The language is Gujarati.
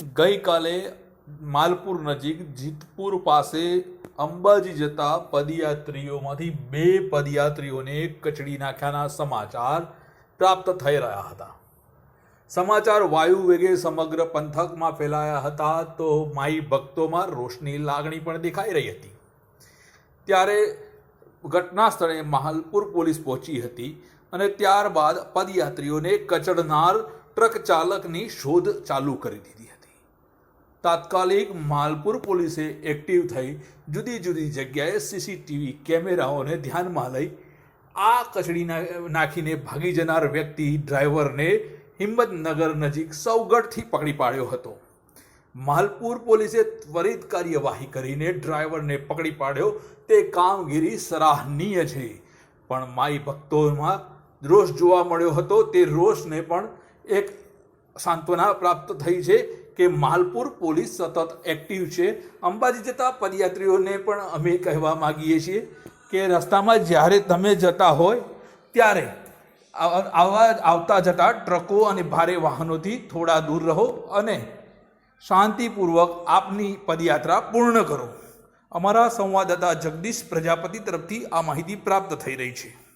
ગઈકાલે માલપુર નજીક જીતપુર પાસે અંબાજી જતા પદયાત્રીઓમાંથી બે પદયાત્રીઓને કચડી નાખ્યાના સમાચાર પ્રાપ્ત થઈ રહ્યા હતા. સમાચાર વાયુ વેગે સમગ્ર પંથકમાં ફેલાયા હતા તો માઈ ભક્તોમાં રોષની લાગણી પણ દેખાઈ રહી હતી. ત્યારે ઘટના સ્થળે માલપુર પોલીસ પહોંચી હતી અને ત્યારબાદ પદયાત્રીઓને કચડનાર ટ્રક ચાલકની શોધ ચાલુ કરી દીધી તાત્કાલિક માલપુર પોલીસે એક્ટિવ થઈ જુદી જુદી જગ્યાએ સીસીટીવી કેમેરાઓને ધ્યાનમાં લઈ આ કચડી નાખીને ભાગી જનાર વ્યક્તિ ડ્રાઈવરને હિંમતનગર નજીક સૌગઢથી પકડી પાડ્યો હતો. માલપુર પોલીસે ત્વરિત કાર્યવાહી કરીને ડ્રાઈવરને પકડી પાડ્યો. તે કામગીરી સરાહનીય છે. પણ માઈ ભક્તોમાં રોષ જોવા મળ્યો હતો. તે રોષને પણ એક સાંત્વના પ્રાપ્ત થઈ છે કે માલપુર પોલીસ સતત એક્ટિવ છે. અંબાજી જતા પદયાત્રીઓને પણ અમે કહેવા માગીએ છીએ કે રસ્તામાં જ્યારે તમે જતા હોય ત્યારે આવા, આવા- આવતા જતા ટ્રકો અને ભારે વાહનોથી થોડા દૂર રહો અને શાંતિપૂર્વક આપની પદયાત્રા પૂર્ણ કરો. અમારા સંવાદદાતા જગદીશ પ્રજાપતિ તરફથી આ માહિતી પ્રાપ્ત થઈ રહી છે.